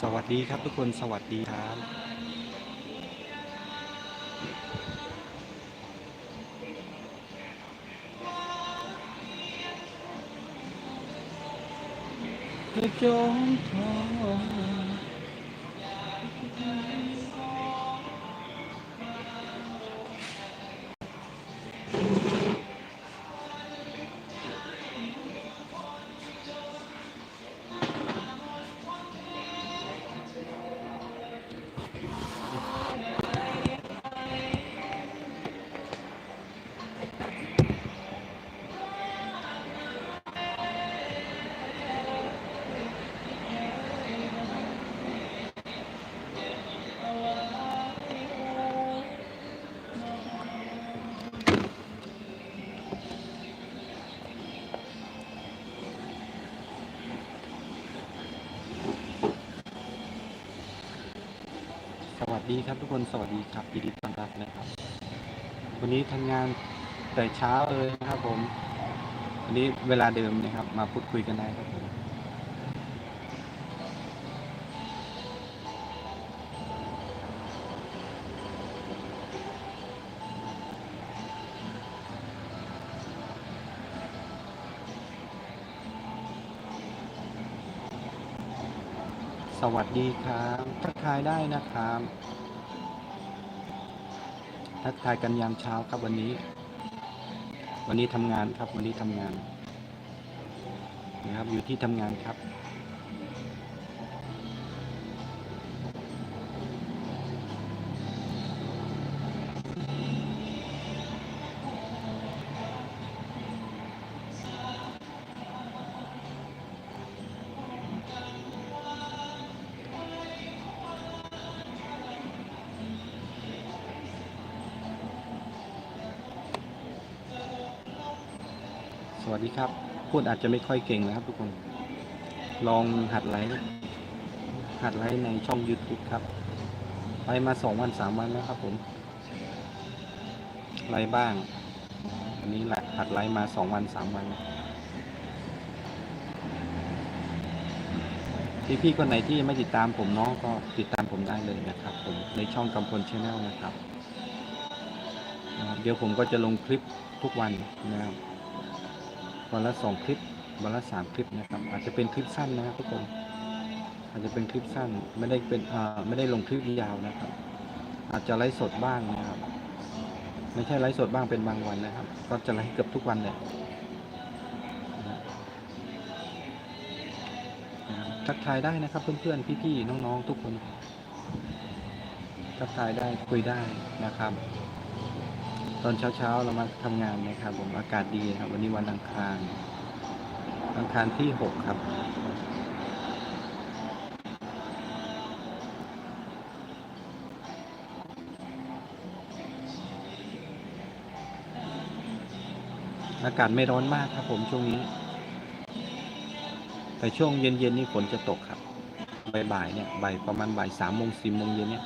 สวัสดีครับทุกคนสวัสดีครับ ดีครับทุกคนสวัสดีครับยินดีต้อนรับนะครับ วันนี้ทำงานแต่เช้าเลยนะครับผมวันนี้เวลาเดิมนะครับ มาพูดคุยกันได้ครับ สวัสดีครับทักทายได้นะครับทักทายกันยามเช้าครับวันนี้ วันนี้ทำงานครับวันนี้ทำงานนะครับอยู่ที่ทำงานครับ พูดอาจจะไม่ค่อยเก่งนะครับทุกคน ลองหัดไลฟ์หัดไลฟ์ในช่อง YouTube ครับ ไปมาสองวันสามวันแล้วครับผม ไลฟ์บ้าง อันนี้แหละหัดไลฟ์มาสองวันสามวัน พี่พี่ๆคนไหนที่ไม่ติดตามผมเนาะก็ติดตามผมได้เลยนะครับ ผมในช่องกำพลชาแนลนะครับ เดี๋ยวผมก็จะลงคลิปทุกวันนะครับ วันละสองคลิป วันละสามคลิปนะครับ อาจจะเป็นคลิปสั้นนะครับทุกคน อาจจะเป็นคลิปสั้น ไม่ได้เป็นอ่าไม่ได้ลงคลิปยาวนะครับ อาจจะไลฟ์สดบ้างนะครับ ไม่ใช่ไลฟ์สดบ้างเป็นบางวันนะครับ ก็จะไลฟ์เกือบทุกวันเลยนะครับทักทายได้นะครับเพื่อนๆ พี่ๆ น้องๆ ทุกคน ทักทายได้คุยได้นะครับ ตอนเช้าๆเรามาทำงานนะครับผมอากาศดีครับ วันนี้วันอังคาร อังคารที่หกครับ อากาศไม่ร้อนมากครับผมช่วงนี้ แต่ช่วงเย็นๆนี่ฝนจะตกครับบ่ายๆเนี่ยบ่ายประมาณบ่ายสามโมงสี่โมงเย็นเนี่ย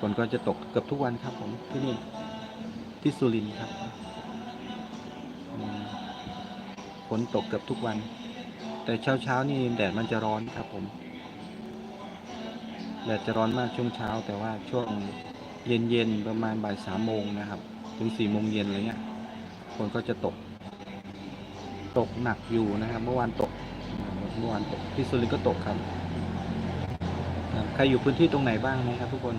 ฝนก็จะตกเกือบทุกวันครับผมที่นี่ ที่สุรินทร์ครับฝนตกเกือบทุกวัน แต่เช้าเช้าๆนี่แดดมันจะร้อนครับผมแดดจะร้อนมากช่วงเช้า แต่ว่าช่วงเย็นเย็นๆประมาณบ่ายสามโมงนะครับ ถึงสี่โมงเย็นอะไรเงี้ยฝนก็จะตก ตกหนักอยู่นะครับ เมื่อวานตกเมื่อวานตกที่สุรินทร์ก็ตกครับใครอยู่พื้นที่ตรงไหนบ้างไหมครับ ทุกคน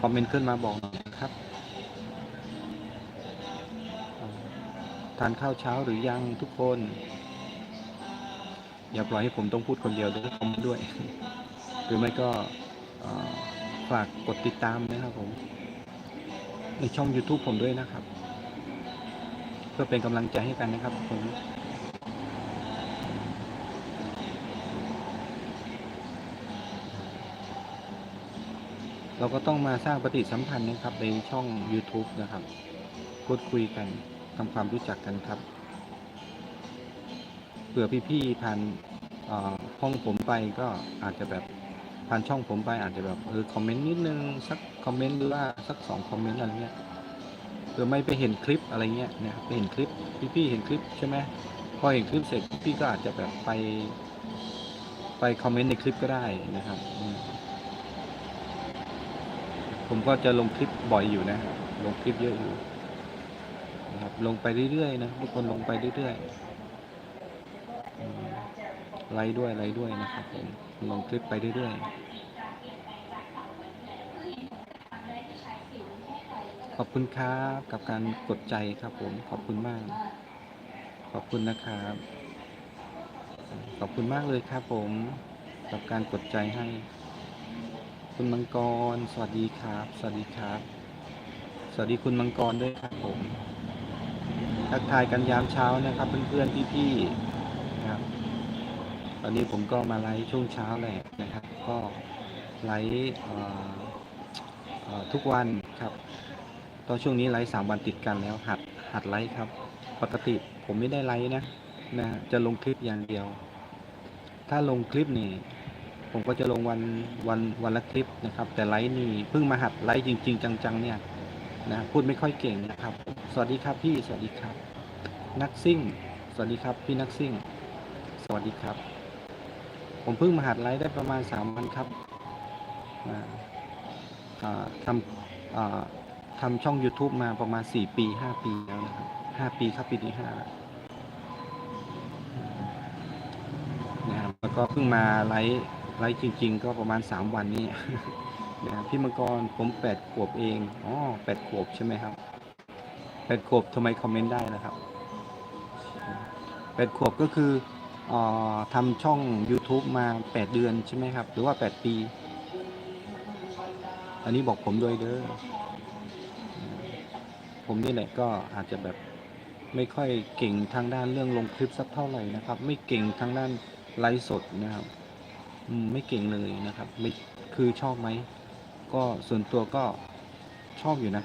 คอมเมนต์ขึ้นมาบอกหน่อยครับ ทานข้าวเช้าหรือยังทุกคน อย่าปล่อยให้ผมต้องพูดคนเดียวด้วยคอมด้วย หรือไม่ก็ฝากกดติดตามนะครับผม ในช่อง YouTube ผมด้วยนะครับ เพื่อเป็นกำลังใจให้กันนะครับผมเราก็ต้องมาสร้างปฏิสัมพันธ์นะครับในช่อง YouTube นะครับ พูดคุยกัน ทำความรู้จักกันครับเผื่อพี่ๆผ่านห้องผมไปก็อาจจะแบบผ่านช่องผมไปอาจจะแบบเออคอมเมนต์นิดนึงสักคอมเมนต์หรือว่าสักสองคอมเมนต์อะไรเงี้ยเผื่อไม่ไปเห็นคลิปอะไรเงี้ยนะครับไปเห็นคลิปพี่ๆเห็นคลิปใช่ไหมพอเห็นคลิปเสร็จพี่ก็อาจจะแบบไป ไปคอมเมนต์ในคลิปก็ได้นะครับผมก็จะลงคลิปบ่อยอยู่นะ ลงคลิปเยอะอยู่ นะครับ ลงไปเรื่อยๆนะทุกคนลงไปเรื่อยๆไลค์ด้วยไลค์ด้วยนะครับผมลงคลิปไปเรื่อยๆขอบคุณครับกับการกดใจครับผมขอบคุณมาก ขอบคุณนะครับ ขอบคุณมากเลยครับผมกับการกดใจให้ คุณมังกร สวัสดีครับ สวัสดีครับ สวัสดีคุณมังกรด้วยครับผม ทักทายกันยามเช้านะครับเพื่อนๆพี่ๆนะครับ ตอนนี้ผมก็มาไลฟ์ช่วงเช้าแหละนะครับ ก็ไลฟ์ทุกวันครับตอนช่วงนี้ไลฟ์สามวันติดกันแล้ว หัดหัดไลฟ์ครับ ปกติผมไม่ได้ไลฟ์นะนะจะลงคลิปอย่างเดียว ถ้าลงคลิปนี่ผมก็จะลงวันวันวันละคลิปนะครับ แต่ไลฟ์นี่เพิ่งมาหัดไลฟ์จริง ๆ จังๆเนี่ย นะพูดไม่ค่อยเก่งนะครับ สวัสดีครับพี่สวัสดีครับ นักซิ่ง สวัสดีครับพี่นักซิ่ง สวัสดีครับ ผมเพิ่งมาหัดไลฟ์ได้ประมาณสามวันครับทำทำช่อง YouTube มาประมาณ4ปี5ปีแล้วนะครับ5ปีครับปีที่5แล้วนะครับแล้วก็เพิ่งมาไลฟ์ไลฟ์จริง ๆ ก็ประมาณ3วันนี้ นะครับพี่มังกรผม8ขวบเองอ๋อ8ขวบใช่ไหมครับ8ขวบทำไมคอมเมนต์ได้นะครับ8ขวบก็คืออทำช่อง YouTube มา 8 เดือนใช่ไหมครับ หรือว่า 8 ปี อันนี้บอกผมด้วยเด้อผมนี่แหละก็อาจจะแบบไม่ค่อยเก่งทางด้านเรื่องลงคลิปสักเท่าไหร่นะครับ ไม่เก่งทางด้านไลฟ์สดนะครับ ไม่เก่งเลยนะครับ ไม่คือชอบไหม ก็ส่วนตัวก็ชอบอยู่นะ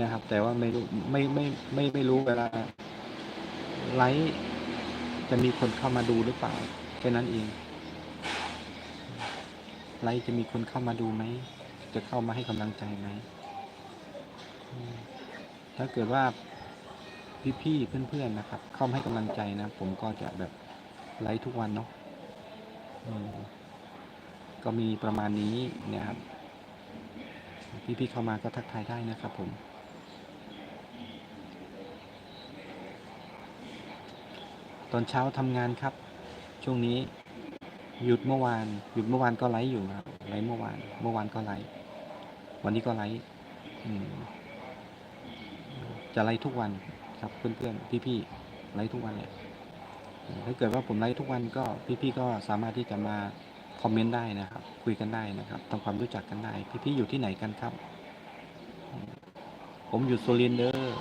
นะครับ แต่ว่าไม่รู้ไม่ไม่ไม่ไม่รู้เวลาไลฟ์จะมีคนเข้ามาดูหรือเปล่าแค่นั้นเองไลฟ์จะมีคนเข้ามาดูไหมจะเข้ามาให้กำลังใจไหมถ้าเกิดว่าพี่ๆเพื่อนๆนะครับ เข้ามาให้กำลังใจนะผมก็จะแบบไลฟ์ทุกวันเนาะก็มีประมาณนี้เนะครับ พี่ๆเข้ามาก็ทักทายได้นะครับผมตอนเช้าทำงานครับ ช่วงนี้ หยุดเมื่อวาน หยุดเมื่อวานก็ไลฟ์อยู่ครับไลฟ์เมื่อวาน เมื่อวานก็ไลฟ์วันนี้ก็ไลฟ์จะไลฟ์ทุกวันครับเพื่อนๆพี่ๆไลฟ์ทุกวันเลยถ้าเกิดว่าผมไลฟ์ทุกวันก็พี่ๆก็สามารถที่จะมา คอมเมนต์ได้นะครับ คุยกันได้นะครับทำความรู้จักกันได้ พี่ๆอยู่ที่ไหนกันครับ ผมอยู่โซลินเดอร์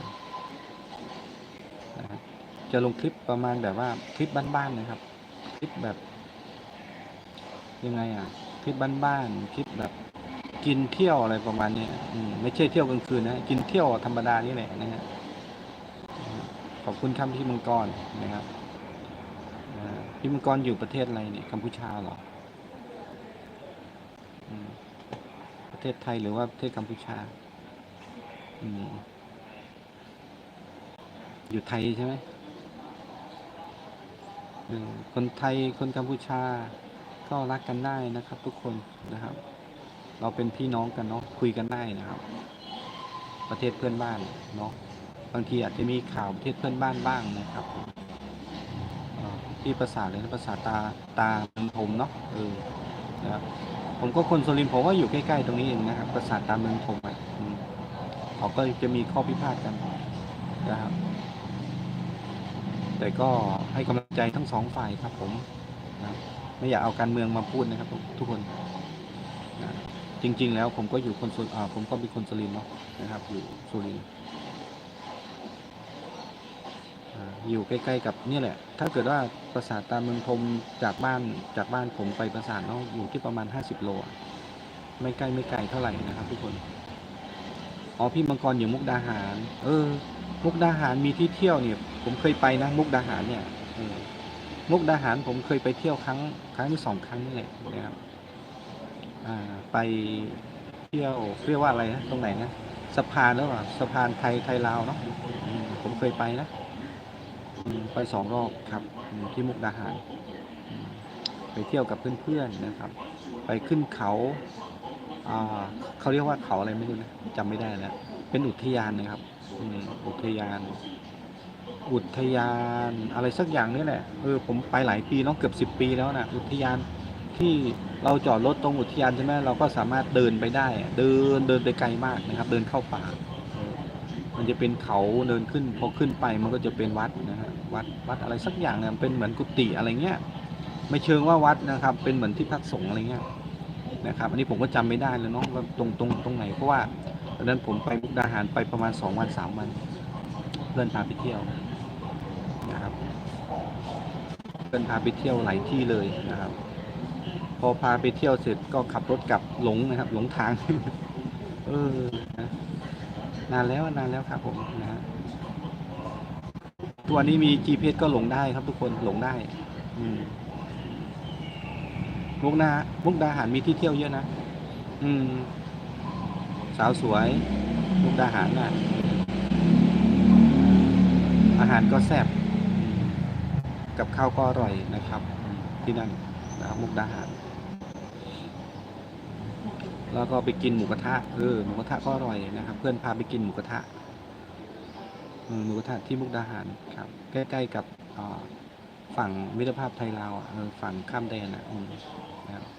นะครับจะลงคลิปประมาณแบบว่าคลิปบ้านๆนะครับ คลิปแบบ ยังไงอะ คลิปบ้านๆคลิปแบบกินเที่ยวอะไรประมาณนี้ไม่ใช่เที่ยวกลางคืนนะกินเที่ยวธรรมดานี่แหละนะฮะขอบคุณครับพี่มังกรนะครับพี่มังกรอยู่ประเทศอะไรเนี่ยกัมพูชาเหรอ ประเทศไทยหรือว่าประเทศกัมพูชาอืมอยู่ไทยใช่ไหมคนไทยคนกัมพูชา ก็รักกันได้นะครับ ทุกคนนะครับ เราเป็นพี่น้องกันเนาะคุยกันได้นะครับ ประเทศเพื่อนบ้านเนาะบางทีอาจจะมีข่าวประเทศเพื่อนบ้านบ้างนะครับที่ประสาเลยนะประสาตาตาเมืองผมเนาะเออนะครับ ผมก็คนสุรินทร์ผมว่าอยู่ใกล้ๆตรงนี้เองนะครับประสาทตาเมืองผมอะเขาก็จะมีข้อพิพาทกันนะครับ แต่ก็ให้กำลังใจทั้งสองฝ่ายครับ ผมนะไม่อยากเอาการเมืองมาพูดนะครับ ทุกคนนะจริง ๆ แล้วผมก็อยู่คนสุอ่าผมก็เป็นคนสุรินทร์เนาะนะครับ อยู่สุรินทร์ อยู่ใกล้ๆกับนี่แหละ ถ้าเกิดว่าปราสาทตาเมืองพรมจากบ้านจากบ้านผมไปปราสาทเนาะอยู่ที่ประมาณ 50 โล ไม่ใกล้ไม่ไกลเท่าไหร่นะครับ ทุกคน อ๋อพี่มังกรอยู่มุกดาหาร เออ มุกดาหารมีที่เที่ยวเนี่ย ผมเคยไปนะ มุกดาหารเนี่ยมุกดาหารผมเคยไปเที่ยวครั้ง ครั้งที่สองครั้งนี่แหละนะครับอ่าไปเที่ยวเรียกว่าอะไรนะตรงไหนนะสะพานหรือเปล่าสะพานไทยไทยลาวเนาะผมเคยไปนะ ไปสองรอบครับที่มุกดาหารไปเที่ยวกับเพื่อนๆนะครับ ไปขึ้นเขาเขาเรียกว่าเขาอะไรไม่รู้นะจำไม่ได้แล้วเป็นอุทยานนะครับอุทยาน อุทยานอะไรสักอย่างนี่แหละเออผมไปหลายปีเนาะเกือบสิบปีแล้วนะอุทยานที่เราจอดรถตรงอุทยานใช่ไหมเราก็สามารถเดินไปได้ เดินเดินไปไกลมากนะครับ เดินเข้าป่า มันจะเป็นเขาเดินขึ้นพอขึ้นไปมันก็จะเป็นวัดนะฮะ วัดวัดอะไรสักอย่างเนี่ยเป็นเหมือนกุฏิอะไรเงี้ยไม่เชิงว่าวัดนะครับ เป็นเหมือนที่พักสงฆ์อะไรเงี้ยนะครับ อันนี้ผมก็จำไม่ได้เลยเนาะว่าตรงตรงตรงไหนเพราะว่าตอนนั้นผมไปมุกดาหารไปประมาณสองวันสามวัน เพื่อนพาไปเที่ยวนะครับเพื่อนพาไปเที่ยวหลายที่เลยนะครับ พอพาไปเที่ยวเสร็จก็ขับรถกลับหลงนะครับ หลงทาง เออนะนานแล้วนานแล้วครับผมนะฮะ ตัวนี้มี GPS ก็หลงได้ครับทุกคนหลงได้ อืมมุกนามุกดาหารมีที่เที่ยวเยอะนะอืม สาวสวย มุกดาหารน่ะ อาหารก็แซ่บกับข้าวก็อร่อยนะครับ ที่นั่นนะครับมุกดาหาร แล้วก็ไปกินหมูกระทะเออหมูกระทะก็อร่อยนะครับ เพื่อนพาไปกินหมูกระทะ หมูกระทะที่มุกดาหารครับ ใกล้ๆกับฝั่งมิตรภาพไทยลาวฝั่งข้ามแดนนะ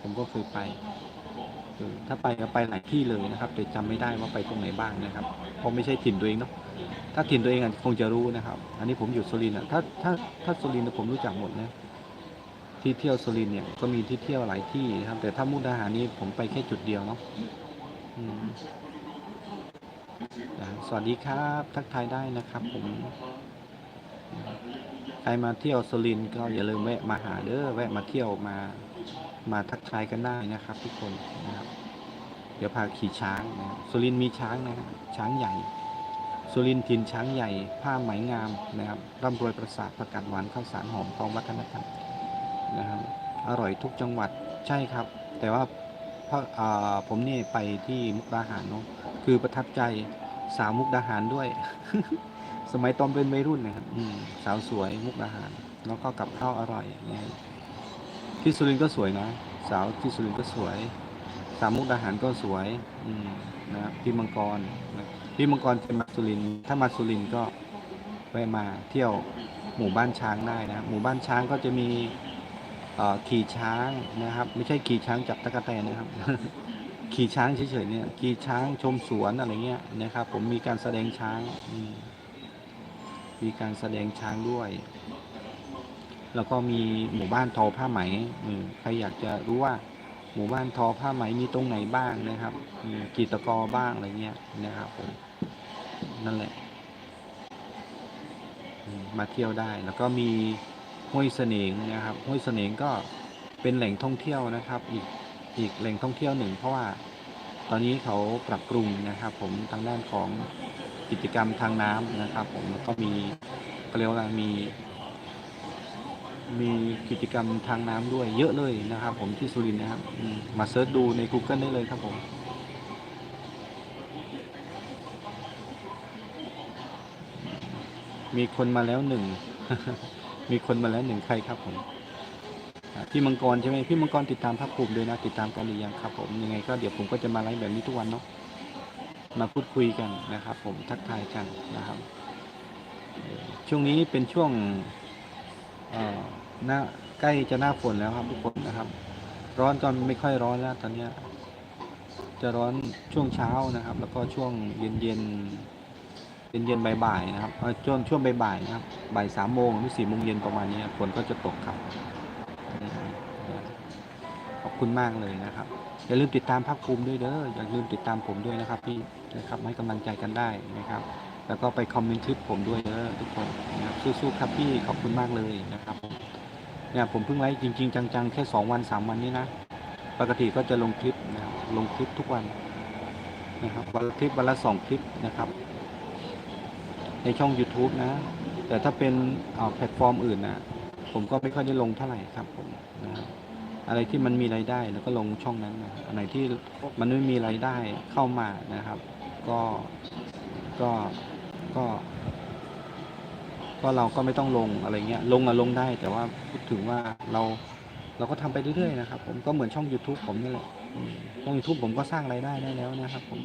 ผมก็เคยไปถ้าไปก็ไปหลายที่เลยนะครับ แต่จำไม่ได้ว่าไปตรงไหนบ้างนะครับ เพราะไม่ใช่ถิ่นตัวเองเนาะถ้าถิ่นตัวเองอคงจะรู้นะครับ อันนี้ผมอยู่สุรินทร์ถ้าถ้าถ้าสุรินทร์ผมรู้จักหมดนะที่เที่ยวสุรินทร์เนี่ยก็มีที่เที่ยวหลายที่นะครับ แต่ถ้ามุกดาหารนี่ผมไปแค่จุดเดียวเนาะ สวัสดีครับ ทักทายได้นะครับ ผม ใครมาเที่ยวสุรินก็อย่าลืมแวะมาหาเด้อแวะมาเที่ยวมา มาทักทายกันได้นะครับ ทุกคนนะครับ เดี๋ยวพาขี่ช้างนะสุรินมีช้างนะครับช้างใหญ่สุรินทินช้างใหญ่ ผ้าไหมงามนะครับร่ำรวยประสาทประกาศหวานข้าวสารหอมทองวัฒนธรรมนะครับ อร่อยทุกจังหวัดใช่ครับ แต่ว่า ผมนี่ไปที่มุกดาหารเนาะคือประทับใจสาวมุกดาหารด้วย สมัยตอนเป็นวัยรุ่นนะครับสาวสวยมุกดาหาร แล้วก็กับข้าวอร่อยนะครับที่สุรินทร์ก็สวยนะสาวที่สุรินทร์ก็สวย สามมุกดาหารก็สวย อืมนะพี่มังกรนะพี่มังกรจะมาสุรินทร์ถ้ามาสุรินทร์ก็แวะมาเที่ยวหมู่บ้านช้างได้นะหมู่บ้านช้างก็จะมี ขี่ช้างนะครับ ไม่ใช่ขี่ช้างจับตะกแตนนะครับ ขี่ช้างเฉยๆเนี่ยขี่ช้างชมสวนอะไรเงี้ยนะครับ ผมมีการแสดงช้างมีการแสดงช้างด้วย แล้วก็มีหมู่บ้านทอผ้าไหมใครอยากจะรู้ว่าหมู่บ้านทอผ้าไหมมีตรงไหนบ้างนะครับมีกีตกอบ้างอะไรเงี้ยนะครับผมนั่นแหละมาเที่ยวได้แล้วก็มี ห้วยเสนงนะครับห้วยเสนงก็เป็นแหล่งท่องเที่ยวนะครับ อีกอีกแหล่งท่องเที่ยวหนึ่ง เพราะว่าตอนนี้เขาปรับปรุงนะครับ ผมทางด้านของกิจกรรมทางน้ำนะครับ ผมก็มีเขาเรียกว่าะมีมีกิจกรรมทางน้ำด้วยเยอะเลยนะครับ ผมที่สุรินทร์นะครับมมาเซิร์ชดูใน Google ได้เลยครับผมมีคนมาแล้วหนึ่ง มีคนมาแล้วหนึ่งใครครับผมพี่มังกรใช่ไหมพี่มังกรติดตามภาคภูมิด้วยนะ ติดตามกันหรือยังครับ ผมยังไงก็เดี๋ยวผมก็จะมาไลฟ์แบบนี้ทุกวันเนาะมาพูดคุยกันนะครับ ผมทักทายกันนะครับ ช่วงนี้เป็นช่วงเอ่อหน้าใกล้จะหน้าฝนแล้วครับทุกคนนะครับ ร้อนก็ไม่ค่อยร้อนแล้วตอนเนี้ยจะร้อนช่วงเช้านะครับ แล้วก็ช่วงเย็นเย็นเย็นเย็นๆบ่ายๆนะครับช่วงช่วงบ่ายๆนะครับบ่ายสามโมงหรือสี่โมงเย็นประมาณนี้ฝนก็จะตกครับขอบคุณมากเลยนะครับ อย่าลืมติดตามภาคภูมิด้วยเด้ออย่าลืมติดตามผมด้วยนะครับพี่นะครับให้กำลังใจกันได้นะครับ แล้วก็ไปคอมเมนต์คลิปผมด้วยเด้อทุกคนนะครับสู้ๆครับพี่ขอบคุณมากเลยนะครับเนี่ยผมเพิ่งไลฟ์จริง ๆ จัง ๆ แค่2วัน3วันนี้นะปกติก็จะลงคลิปนะครับลงคลิปทุกวันนะครับวันละคลิปวันละสองคลิปนะครับ ในช่อง YouTube นะ แต่ถ้าเป็นเอ่อแพลตฟอร์มอื่นนะผมก็ไม่ค่อยได้ลงเท่าไหร่ครับผมนะอะไรที่มันมีรายได้แล้วก็ลงช่องนั้นนะอันไหนที่มันไม่มีรายได้เข้ามานะครับ ก็ก็ก็ก็เราก็ไม่ต้องลงอะไรเงี้ยลงอะลงได้แต่ว่าพูดถึงว่าเราเราก็ทำไปเรื่อยๆนะครับ ผมก็เหมือนช่อง YouTube ผมนี่แหละช่อง YouTube ผมก็สร้างรายได้ได้แล้วนะครับ ผม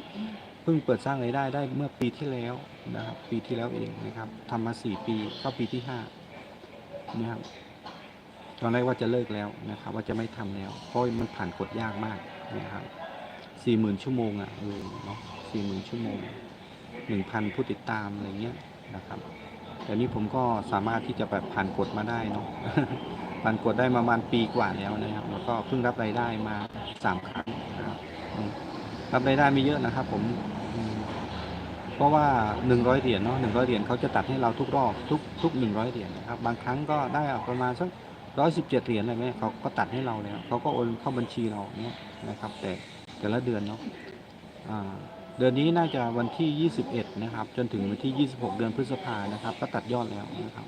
เพิ่งเปิดสร้างรายได้ได้เมื่อปีที่แล้วนะครับ ปีที่แล้วเองนะครับทำมาสี่ปีเข้าปีที่ห้านะครับตอนแรกว่าจะเลิกแล้วนะครับ ว่าจะไม่ทำแล้วเพราะมันผ่านกฎยากมากนะครับสี่หมื่นชั่วโมงอะเออเนาะสี่หมื่นชั่วโมงหนึ่งพันผู้ติดตามอะไรเงี้ยนะครับแต่นี้ผมก็สามารถที่จะแบบผ่านกฎมาได้เนาะผ่านกฎได้ประมาณปีกว่าแล้วนะครับ แล้วก็เพิ่งรับรายได้มาสามครั้งนะครับ อืมรับรายได้ไม่เยอะนะครับ ผม เพราะว่าหนึ่งร้อยเหรียญเนาะหนึ่งร้อยเหรียญเขาจะตัดให้เราทุกรอบทุกทุกหนึ่งร้อยเหรียญนะครับ บางครั้งก็ได้ประมาณสักร้อยสิบเจ็ดเหรียญอะไรไหมเขาก็ตัดให้เราแล้วเขาก็โอนเข้าบัญชีเราเนี่ยนะครับ แต่แต่ละเดือนเนาะเดือนนี้น่าจะวันที่ 21 นะครับ จนถึงวันที่ 26 เดือนพฤษภานะครับ ก็ตัดยอดแล้วนะครับ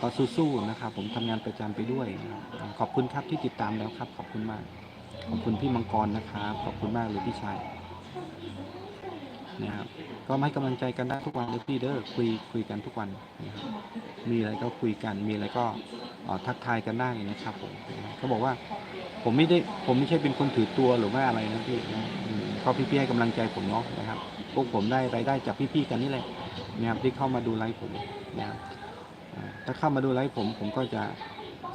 ก็สู้ๆนะครับ ผมทำงานประจำไปด้วยนะครับขอบคุณครับที่ติดตามแล้วครับ ขอบคุณมาก ขอบคุณพี่มังกรนะครับ ขอบคุณมากเลยพี่ชายนะครับก็ให้กำลังใจกันได้ทุกวันเลยพี่เด้อคุยคุยกันทุกวันนะครับมีอะไรก็คุยกัน มีอะไรก็ทักทายกันได้นะครับผมเขาบอกว่าผมไม่ได้ผมไม่ใช่เป็นคนถือตัวหรือว่าอะไรนะพี่นะอืมก็พี่ๆให้กำลังใจผมเนาะนะครับ พวกผมได้รายได้จากพี่ๆกันนี่แหละนะครับที่เข้ามาดูไลฟ์ผมนะครับถ้าเข้ามาดูไลฟ์ผมผมก็จะ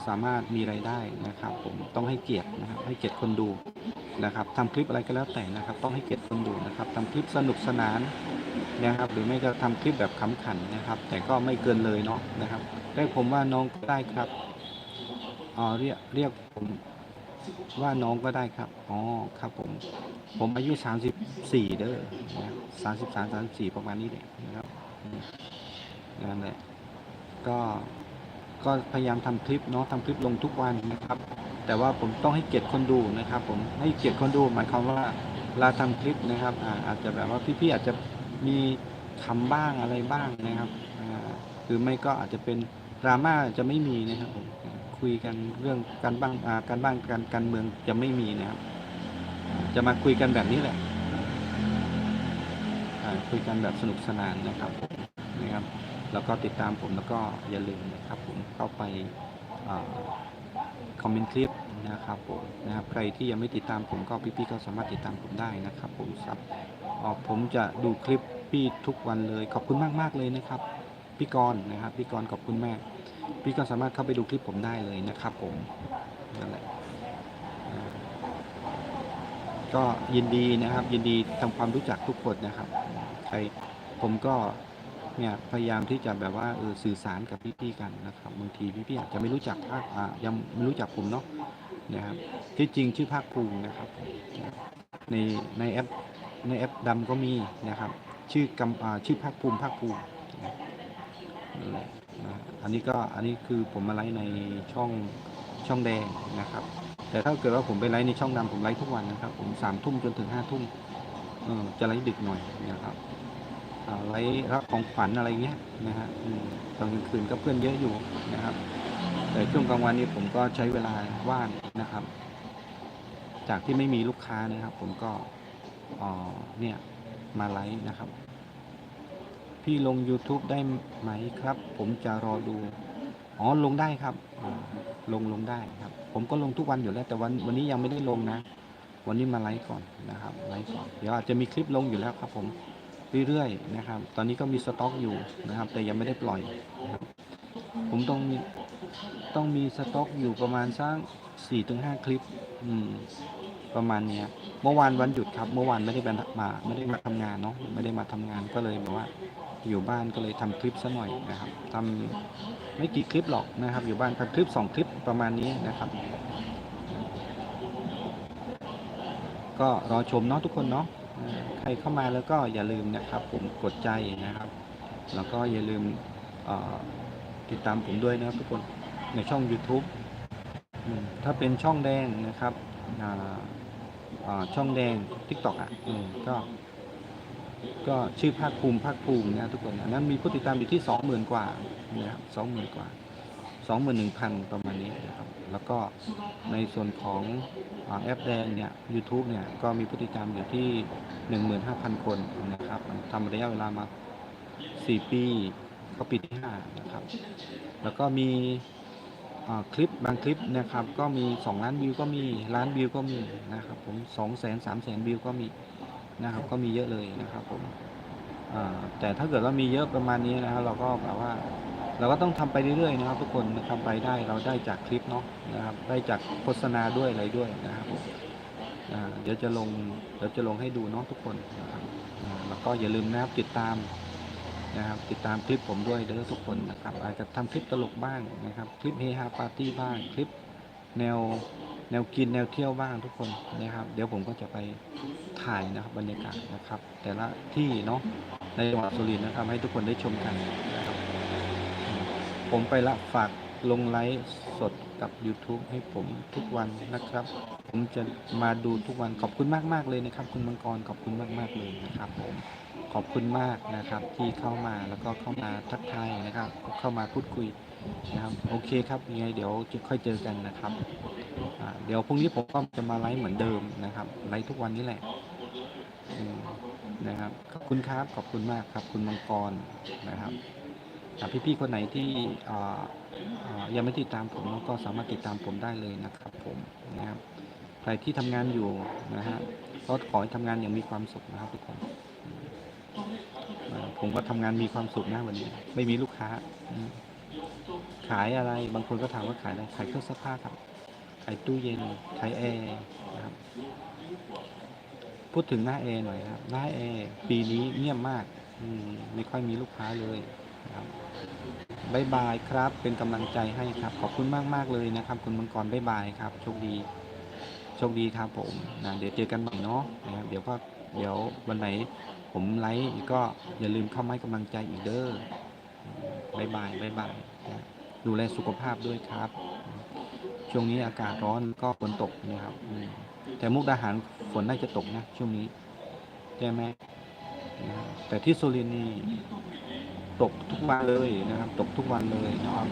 สามารถมีรายได้นะครับ ผมต้องให้เกียรตินะครับ ให้เกียรติคนดูนะครับทำคลิปอะไรก็แล้วแต่นะครับ ต้องให้เกียรติคนดูนะครับทำคลิปสนุกสนานนะครับ หรือไม่ก็ทำคลิปแบบขำขันนะครับ แต่ก็ไม่เกินเลยเนาะนะครับเรียกผมว่าน้องก็ได้ครับอ๋อเรียกเรียกผมว่าน้องก็ได้ครับ อ๋อ ครับผม ผมอายุ34เด้อสามสิบสามสามสี่ประมาณนี้แหละนะครับ นั่นแหละ ก็ ก็พยายามทำคลิปเนาะทำคลิปลงทุกวันนะครับ แต่ว่าผมต้องให้เกียรติคนดูนะครับ ผมให้เกียรติคนดูหมายความว่าเวลาทำคลิปนะครับอาอาจจะแบบว่าพี่ๆอาจจะมีคำบ้างอะไรบ้างนะครับหรือไม่ก็อาจจะเป็นดราม่าจะไม่มีนะครับผมคุยกันเรื่องการบ้างการบ้างการการเมืองจะไม่มีนะครับ จะมาคุยกันแบบนี้แหละคุยกันแบบสนุกสนานนะครับนะครับ แล้วก็ติดตามผมแล้วก็อย่าลืมนะครับผมเข้าไปคอมเมนต์คลิปนะครับผมนะครับใครที่ยังไม่ติดตามผมก็พี่ๆก็สามารถติดตามผมได้นะครับผมครับออผมจะดูคลิปพี่ทุกวันเลย ขอบคุณมากๆเลยนะครับพี่กรณ์นะครับพี่กรณ์ขอบคุณมากพี่ก็สามารถเข้าไปดูคลิปผมได้เลยนะครับ ผมนั่นแหละก็ยินดีนะครับ ยินดีทำความรู้จักทุกคนนะครับใครผมก็ เนี่ยพยายามที่จะแบบว่าเออสื่อสารกับพี่ๆกันนะครับบางทีพี่ๆอาจจะไม่รู้จักภาคอ่ายังไม่รู้จักผมเนาะนะครับที่จริงชื่อภาคภูมินะครับ ในในแอปในแอปดำก็มีนะครับ ชื่อกำอ่าชื่อภาคภูมิภาคภูมินะอันนี้ก็อันนี้คือผมมาไลฟ์ในช่องช่องแดงนะครับ แต่ถ้าเกิดว่าผมไปไลฟ์ในช่องดำผมไลฟ์ทุกวันนะครับ ผมสามทุ่มจนถึงห้าทุ่มจะไลฟ์ดึกหน่อยนะครับ ไลฟ์รับของขวัญอะไรเงี้ยนะฮะตอนกลางคืนก็เพื่อนเยอะอยู่นะครับ แต่ช่วงกลางวันนี้ผมก็ใช้เวลาว่างนะครับ จากที่ไม่มีลูกค้านะครับ ผมก็เนี่ยมาไลฟ์นะครับ พี่ลง YouTube ได้ไหมครับ ผมจะรอดูอ๋อลงได้ครับลงลงได้ครับ ผมก็ลงทุกวันอยู่แล้วแต่วันวันนี้ยังไม่ได้ลงนะ วันนี้มาไลฟ์ก่อนนะครับไลฟ์ก่อนเดี๋ยวอาจจะมีคลิปลงอยู่แล้วครับผม เรื่อยๆนะครับ ตอนนี้ก็มีสต็อกอยู่นะครับ แต่ยังไม่ได้ปล่อยนะครับผมต้องมีต้องมีสต็อกอยู่ประมาณสักสี่ถึงห้าคลิป อืม ประมาณเนี้ย เมื่อวานวันหยุดครับ เมื่อวานไม่ได้มาไม่ได้มาทำงานเนาะไม่ได้มาทำงานก็เลยแบบว่าอยู่บ้านก็เลยทำคลิปซะหน่อยนะครับทำไม่กี่คลิปหรอกนะครับ อยู่บ้านทำคลิปสองคลิปประมาณนี้นะครับ ก็รอชมเนาะทุกคนเนาะ ใครเข้ามาแล้วก็อย่าลืมนะครับ ผมกดใจนะครับ แล้วก็อย่าลืมติดตามผมด้วยนะครับทุกคนในช่อง YouTube ถ้าเป็นช่องแดงนะครับช่องแดง TikTok อะก็ก็ชื่อภาคภูมิภาคภูมินะทุกคนอันนั้นมีผู้ติดตามอยู่ที่สองหมื่นกว่านะครับสองหมื่นกว่าสองหมื่นหนึ่งพันประมาณนี้นะครับ แล้วก็ในส่วนของแอปแดงเนี่ย YouTube เนี่ยก็มีผู้ติดตามอยู่ที่หนึ่งหมื่นห้าพันคนนะครับทำระยะเวลามาสี่ปีเขาปีที่ห้านะครับ แล้วก็มีคลิปบางคลิปนะครับก็มี 2 ล้านวิวก็มีล้านวิวก็มีนะครับผม2 0 0 0 0 0 3 0 0 0 0วิวก็มีนะครับก็มีเยอะเลยนะครับผมแต่ถ้าเกิดว่ามีเยอะประมาณนี้นะครับเราก็แบบว่า เราก็ต้องทำไปเรื่อยๆนะครับ ทุกคนนะครับไปได้เราได้จากคลิปเนาะนะครับได้จากโฆษณาด้วยอะไรด้วยนะครับเดี๋ยวจะลงเดี๋ยวจะลงให้ดูเนาะทุกคนนะครับแล้วก็อย่าลืมนะครับติดตามนะครับติดตามคลิปผมด้วยเด้อทุกคนนะครับ อาจจะทำคลิปตลกบ้างนะครับ คลิปเฮฮาปาร์ตี้บ้างคลิปแนวแนวกินแนวเที่ยวบ้างทุกคนนะครับ เดี๋ยวผมก็จะไปถ่ายนะครับบรรยากาศนะครับ แต่ละที่เนาะในจังหวัดสุรินทร์นะครับให้ทุกคนได้ชมกัน ผมไปละฝากลงไลฟ์สดกับ YouTube ให้ผมทุกวันนะครับ ผมจะมาดูทุกวันขอบคุณมากมากเลยนะครับ คุณมังกรขอบคุณมากมากเลยนะครับ ผมขอบคุณมากนะครับ ที่เข้ามาแล้วก็เข้ามาทักทายนะครับ เข้ามาพูดคุยนะครับ โอเคครับยังไงเดี๋ยวจะค่อยเจอกันนะครับเดี๋ยวพรุ่งนี้ผมก็จะมาไลฟ์เหมือนเดิมนะครับไลฟ์ทุกวันนี้แหละนะครับขอบคุณครับขอบคุณมากครับ คุณมังกรนะครับ พี่ๆคนไหนที่ยังไม่ติดตามผมก็สามารถติดตามผมได้เลยนะครับผมนะครับใครที่ทำงานอยู่นะฮะก็ขอให้ทำงานอย่างมีความสุขนะครับทุกคนผมก็ทำงานมีความสุขนะวันนี้ ไม่มีลูกค้า ขายอะไรบางคนก็ถามว่าขายอะไรขายเครื่องซักผ้าครับ ขายตู้เย็นขายแอร์นะครับพูดถึงหน้าแอร์หน่อยครับหน้าแอร์ปีนี้เงียบมาก อืมไม่ค่อยมีลูกค้าเลย ครับบายบายครับ เป็นกำลังใจให้ครับ ขอบคุณมากมากเลยนะครับ คุณมังกรบายบายครับ โชคดี โชคดีครับผมนะเดี๋ยวเจอกันใหม่เนาะนะครับเดี๋ยวก็เดี๋ยววันไหนผมไลฟ์อีกก็อย่าลืมเข้ามาให้กำลังใจอีกเด้อบายบายบายบายนะดูแลสุขภาพด้วยครับ ช่วงนี้อากาศร้อนก็ฝนตกนะครับ แต่มุกดาหารฝนน่าจะตกนะช่วงนี้ใช่ไหมแต่ที่สุรินทร์นี่ ตกทุกวันเลยนะครับ ตกทุกวันเลยนะครับ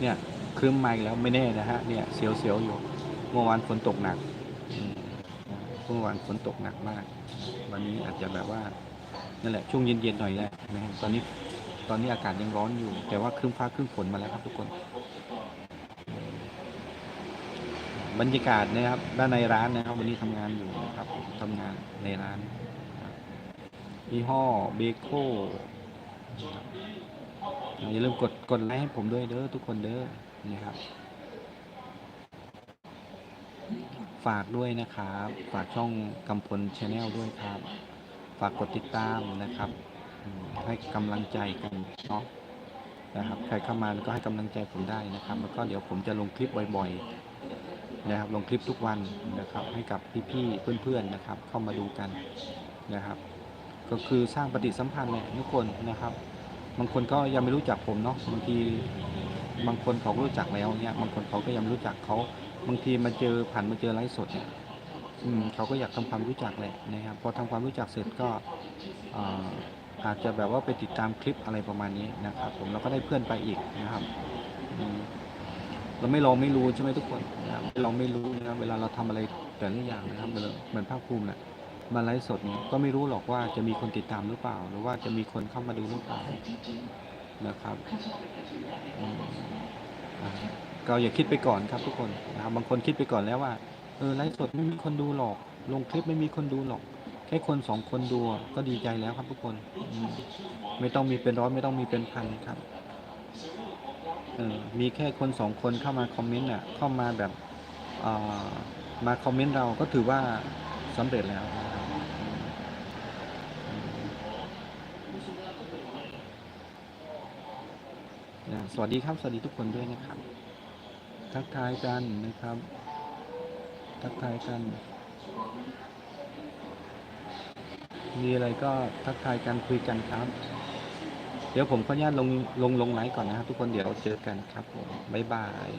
เนี่ยครึ้มมาอีกแล้วไม่แน่นะฮะเนี่ยเสียวๆอยู่เมื่อวานฝนตกหนักเมื่อวานฝนตกหนักมาก วันนี้อาจจะแบบว่านั่นแหละช่วงเย็นๆหน่อยแหละนะครับตอนนี้ตอนนี้อากาศยังร้อนอยู่ แต่ว่าครึ้มฟ้าครึ้มฝนมาแล้วครับทุกคน บรรยากาศนะครับ ด้านในร้านนะครับ วันนี้ทำงานอยู่นะครับทำงานในร้านยี่ห้อเบโคอย่าลืมกดกดไลค์ให้ผมด้วยเด้อทุกคนเด้อนะครับ ฝากด้วยนะครับ ฝากช่องกำพลชาแนลด้วยครับ ฝากกดติดตามนะครับ ให้กำลังใจกันเนาะนะครับ ใครเข้ามาก็ให้กำลังใจผมได้นะครับ แล้วก็เดี๋ยวผมจะลงคลิปบ่อย ๆ นะครับลงคลิปทุกวันนะครับให้กับพี่ๆเพื่อนๆนะครับ เข้ามาดูกันนะครับ ก็คือสร้างปฏิสัมพันธ์เนี่ยทุกคนนะครับ บางคนก็ยังไม่รู้จักผมเนาะบางทีบางคนเขารู้จักแล้วเนี่ยบางคนเขาก็ยังไม่รู้จักเขาบางทีมาเจอผ่านมาเจอไลฟ์สดเนี่ยอืมเขาก็อยากทำความรู้จักแหละนะครับพอทำความรู้จักเสร็จก็อ่าอาจจะแบบว่าไปติดตามคลิปอะไรประมาณนี้นะครับ ผมเราก็ได้เพื่อนไปอีกนะครับอืม เราไม่ลองไม่รู้ใช่ไหมทุกคนนะครับเราไม่รู้นะครับเวลาเราทำอะไรแต่ละอย่างนะครับเหมือนเหมือนภาคภูมิแหละมาไลฟ์สดเนี่ยก็ไม่รู้หรอกว่าจะมีคนติดตามหรือเปล่า หรือว่าจะมีคนเข้ามาดูหรือเปล่านะครับอืมอ่าอย่าคิดไปก่อนครับทุกคนนะครับบางคนคิดไปก่อนแล้วว่าเออไลฟ์สดไม่มีคนดูหรอก ลงคลิปไม่มีคนดูหรอกแค่คนสองคนดูก็ดีใจแล้วครับทุกคน ไม่ต้องมีเป็นร้อยไม่ต้องมีเป็นพันครับ เออมีแค่คนสองคนเข้ามาคอมเมนต์อะเข้ามาแบบออมาคอมเมนต์เราก็ถือว่าสำเร็จแล้วสวัสดีครับ สวัสดีทุกคนด้วยนะครับ ทักทายกันนะครับ ทักทายกัน มีอะไรก็ทักทายกันคุยกันครับ เดี๋ยวผมขออนุญาตลงลงลงไลฟ์ก่อนนะครับทุกคนเดี๋ยวเจอกันครับผมบ๊ายบาย